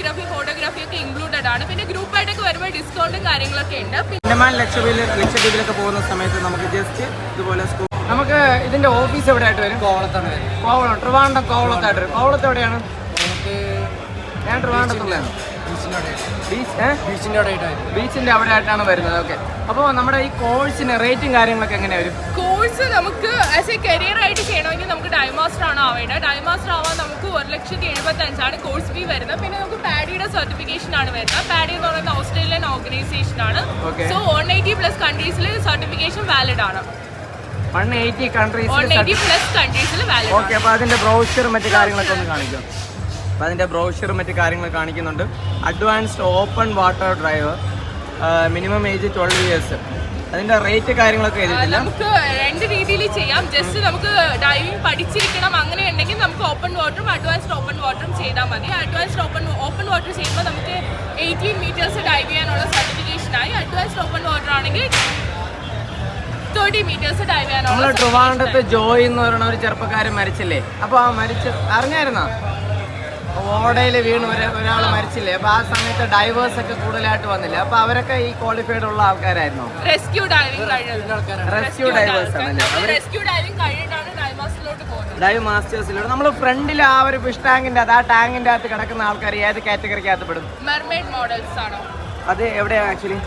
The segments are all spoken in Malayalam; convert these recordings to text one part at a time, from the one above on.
വീഡിയോഗ്രാഫി ഫോട്ടോഗ്രാഫി ഒക്കെ ഇൻക്ലൂഡഡ് ആണ്. പിന്നെ ഗ്രൂപ്പ് ആയിട്ടൊക്കെ വരുമ്പോൾ ഡിസ്കൗണ്ടും കാര്യങ്ങളൊക്കെ ഉണ്ട്. പിന്നെ അണ്ടമാൻ ലക്ഷദ്വീപിൽ ലക്ഷദ്വീപിലൊക്കെ പോകുന്ന സമയത്ത് നമുക്ക് ജസ്റ്റ് ഇതുപോലെ നമുക്ക് ഇതിന്റെ ഓഫീസ് എവിടെ ആയിട്ട് വരും? കോവളത്താണ് വരും. കോവളം ട്രിവാൻഡം കോവളത്തായിട്ട് വരും. കോവളത്ത് എവിടെയാണ്? നമുക്ക് ഞാൻ ആയിട്ടായിരുന്നു ബീച്ചിന്റെ അവിടെ ആയിട്ടാണ് വരുന്നത്. ഓക്കെ. അപ്പോൾ നമ്മുടെ ഈ കോഴ്സിന് റേറ്റും കാര്യങ്ങളൊക്കെ എങ്ങനെ വരും? കോഴ്സ് നമുക്ക് ആസ് എ കരിയർ ആയിട്ട് ചെയ്യണമെങ്കിൽ ആണോ ആവേണ്ടത്. ടൈം മാസ്റ്റർ ആവാൻ നമുക്ക് ഒരു ലക്ഷത്തി എഴുപത്തി അഞ്ചാണ് കോഴ്സ് ഫീ വരുന്നത്. പിന്നെ നമുക്ക് പാഡിയുടെ സർട്ടിഫിക്കേഷൻ ആണ് വരുന്നത്. പാഡി എന്ന് പറയുന്നത് ഓസ്ട്രേലിയൻ ഓർഗനൈസേഷൻ ആണ്. സോ വൺ എയ്റ്റി പ്ലസ് കൺട്രീസിൽ സർട്ടിഫിക്കേഷൻ വാലിഡ് ആണ്. വൺ എയ്റ്റി വൺ പ്ലസ് കൺട്രീസിൽ വാലിഡ് ഓക്കെ അപ്പോൾ അതിന്റെ ബ്രോഷറും മറ്റു കാര്യങ്ങളൊക്കെ ഒന്ന് കാണിക്കാം. അപ്പോൾ അതിന്റെ ബ്രൗഷറും മറ്റു കാര്യങ്ങൾ കാണിക്കുന്നുണ്ട്. Advanced open water driver minimum age twelve years അതിന്റെ റേറ്റ് കാര്യങ്ങളൊക്കെ നമുക്ക് രണ്ട് രീതിയിൽ ചെയ്യാം. ജസ്റ്റ് നമുക്ക് ഡൈവിംഗ് പഠിച്ചിരിക്കണം. അങ്ങനെ ഉണ്ടെങ്കിൽ നമുക്ക് ഓപ്പൺ വാട്ടറും അഡ്വാൻസ്ഡ് ഓപ്പൺ വാട്ടറും ചെയ്താൽ മതി. അഡ്വാൻസ്ഡ് ഓപ്പൺ ഓപ്പൺ വാട്ടർ ചെയ്യുമ്പോൾ നമുക്ക് എയ്റ്റീൻ മീറ്റേഴ്സ് ഡൈവ് ചെയ്യാനുള്ള സർട്ടിഫിക്കേഷനായി അഡ്വാൻസ്ഡ് ഓപ്പൺ വാട്ടർ ആണെങ്കിൽ തേർട്ടി മീറ്റേഴ്സ് ഡൈവ് ചെയ്യാനുള്ള ട്രിവാൻഡത്ത് ജോയ് എന്ന് പറയുന്ന ഒരു ചെറുപ്പക്കാരൻ മരിച്ചില്ലേ? അപ്പോൾ ആ മരിച്ചു അറിഞ്ഞായിരുന്നോ? ഓടയിൽ വീണ് ഒരു ഒരാൾ മരിച്ചില്ലേ. അപ്പൊ ആ സമയത്ത് ഡൈവേഴ്സ് ഒക്കെ കൂടുതലായിട്ട് വന്നില്ല. അപ്പൊ അവരൊക്കെ ഈ ക്വാളിഫൈഡ് ഉള്ള ആൾക്കാരായിരുന്നു? റെസ്ക്യൂ ഡൈവിംഗ് റെസ്ക്യൂ ഡൈവേഴ്സ് ആണല്ലേ. റെസ്ക്യൂ ഡൈവിംഗ് കഴിഞ്ഞിട്ടാണ് ഡൈവ് മാസ്റ്റേഴ്സിലൂടെ നമ്മൾ ഫ്രണ്ടിൽ ആ ഒരു ഫിഷ് ടാങ്കിന്റെ അത് ആ ടാങ്കിന്റെ അകത്ത് കിടക്കുന്ന ആൾക്കാർ ഏത് കാറ്റഗറിക്കകത്ത് പെടും? മോഡൽസ് ആണോ? അത് എവിടെയാണ് ആക്ച്വലി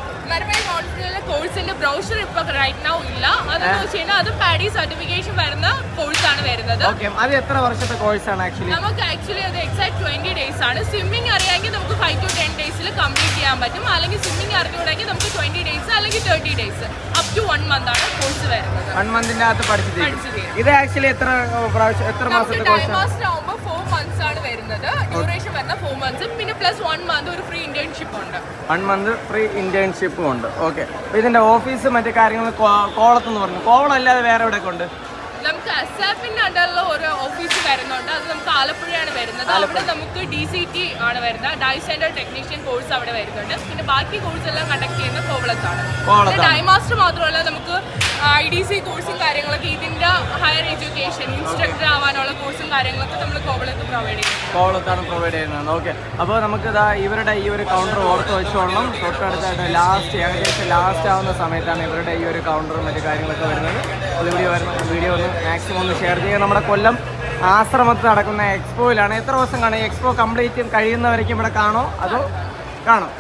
മോഡൽസിലെ കോഴ്സിന്റെ ബ്രൗഷർ ഇപ്പൊ റൈറ്റ് നൗ ഇല്ല. അതെന്ന് വെച്ച് കഴിഞ്ഞാൽ അത് പാഡി സർട്ടിഫിക്കേഷൻ വരുന്ന ഓക്കെ അത് എത്ര വർഷത്തെ കോഴ്സാണ് ആക്ച്വലി നമുക്ക് ആക്ച്വലി അത് എക്സാക്ട് ട്വന്റി ഡേയ്സ് ആണ്. സ്വിമ്മിംഗ് അറിയാമെങ്കിൽ നമുക്ക് ഫൈവ് ടു ടെൻ ഡേയ്സിൽ കംപ്ലീറ്റ് ചെയ്യാൻ പറ്റും. അല്ലെങ്കിൽ സ്വിമ്മിംഗ് അറിഞ്ഞുകൂടെങ്കിൽ നമുക്ക് ട്വന്റി ഡേയ്സ് അല്ലെങ്കിൽ thirty days up to one month ആണ് കോഴ്സ് വരുന്നത്. വൺ മന്തിന്റെ അകത്ത് പഠിച്ചു തീരും ഇത് ആക്ച്വലി എത്ര പ്രാവശ്യം എത്ര മാസത്തെ കോഴ്സ് ഡൈമാസ്റ്റർ ആകുമ്പോൾ ഫോർ മന്ത്സ് ആണ് വരുന്നത്. ഡ്യൂറേഷൻ വരുന്ന ഫോർ മന്ത്സ് പിന്നെ പ്ലസ് വൺ മന്ത് ഒരു ഫ്രീ ഇന്റേൺഷിപ്പ് ഉണ്ട്. വൺ മന്ത് ഫ്രീ ഇന്റേൺഷിപ്പും ഉണ്ട്. ഓക്കെ ഇതിന്റെ ഓഫീസ് മറ്റു കാര്യങ്ങൾ കോളത്തെന്ന് പറഞ്ഞു. കോവളം അല്ലാതെ വേറെ എവിടെയൊക്കെ ഉണ്ട് നമുക്ക് അസാപ്പിന്റെ അണ്ടറിൽ ഒരു ഓഫീസ് വരുന്നുണ്ട്. അത് നമുക്ക് ആലപ്പുഴയാണ് വരുന്നത്. അവിടെ നമുക്ക് ഡി സി ടി ആണ് വരുന്നത്. ഡൈ സെന്റർ ടെക്നീഷ്യൻ കോഴ്സ് അവിടെ വരുന്നുണ്ട്. പിന്നെ ബാക്കി കോഴ്സ് എല്ലാം കണ്ടക്ട് ചെയ്യുന്നത് കോവളത്താണ്. ഡൈ മാസ്റ്റർ മാത്രമല്ല നമുക്ക് ഐ ഡി സി കോഴ്സും കാര്യങ്ങളൊക്കെ ഇതിന്റെ ഹയർ എഡ്യൂക്കേഷൻ ഇൻസ്ട്രക്ടർ ആവാനുള്ള കോഴ്സും കാര്യങ്ങളൊക്കെ നമ്മൾ കോവളത്ത് പ്രൊവൈഡ് ചെയ്യും കോവളത്താണ് പ്രൊവൈഡ് ചെയ്യുന്നത്. ഓക്കെ അപ്പോൾ നമുക്ക് ഇതാ ഇവരുടെ ഈ ഒരു കൗണ്ടർ ഓർത്ത് വെച്ചോളണം. തൊട്ടടുത്തായിട്ട് ലാസ്റ്റ് ഏകദേശം ലാസ്റ്റ് ആവുന്ന സമയത്താണ് ഇവരുടെ ഈ ഒരു കൗണ്ടറും മറ്റു കാര്യങ്ങളൊക്കെ വരുന്നത്. വീഡിയോ വരുന്ന വീഡിയോ ഒന്ന് മാക്സിമം ഒന്ന് ഷെയർ ചെയ്യുക. നമ്മുടെ കൊല്ലം ആശ്രമത്ത് നടക്കുന്ന എക്സ്പോയിലാണ്. എത്ര ദിവസം കാണും? എക്സ്പോ കംപ്ലീറ്റ് കഴിയുന്നവരേക്കും ഇവിടെ കാണോ? അതോ കാണും?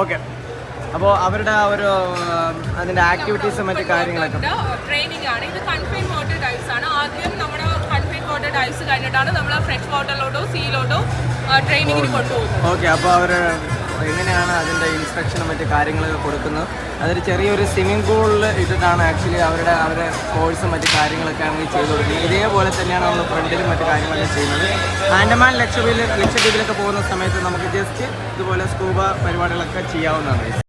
ഓക്കെ. അപ്പോൾ അവരുടെ ആ ഒരു അതിന്റെ ആക്ടിവിറ്റീസും മറ്റു കാര്യങ്ങളൊക്കെ. ട്രെയിനിങ് ആണ്. ഇത് കൺഫൈൻ വാട്ടർ ഡൈവ്സ് ആണ്. ആദ്യം നമ്മുടെ കൺഫൈൻ വാട്ടർ ഡൈവ്സ് കഴിഞ്ഞിട്ടാണ് നമ്മൾ ഫ്രഷ് വാട്ടറിലോട്ടോ സീലോട്ടോ ട്രെയിനിങ്ങിന് കൊണ്ടുപോകുന്നത്. ഓക്കെ. അപ്പോൾ അവർ എങ്ങനെയാണ് അതിന്റെ ഇൻസ്ട്രക്ഷനും മറ്റ് കാര്യങ്ങളൊക്കെ കൊടുക്കുന്നത്. അതൊരു ചെറിയൊരു സ്വിമ്മിംഗ് പൂളിൽ ഇട്ടിട്ടാണ് ആക്ച്വലി അവരുടെ അവരുടെ കോഴ്സും മറ്റു കാര്യങ്ങളൊക്കെ ആണെങ്കിൽ ചെയ്തു കൊടുക്കുന്നത്. ഇതേപോലെ തന്നെയാണ് നമ്മൾ ഫ്രണ്ടിലും മറ്റു കാര്യങ്ങളൊക്കെ ചെയ്യുന്നത്. ആൻഡമാൻ ലക്ഷദ്വീപിൽ ലക്ഷദ്വീപിലൊക്കെ പോകുന്ന സമയത്ത് നമുക്ക് ജസ്റ്റ് ഇതുപോലെ സ്കൂബ പരിപാടികളൊക്കെ ചെയ്യാവുന്നതാണ്.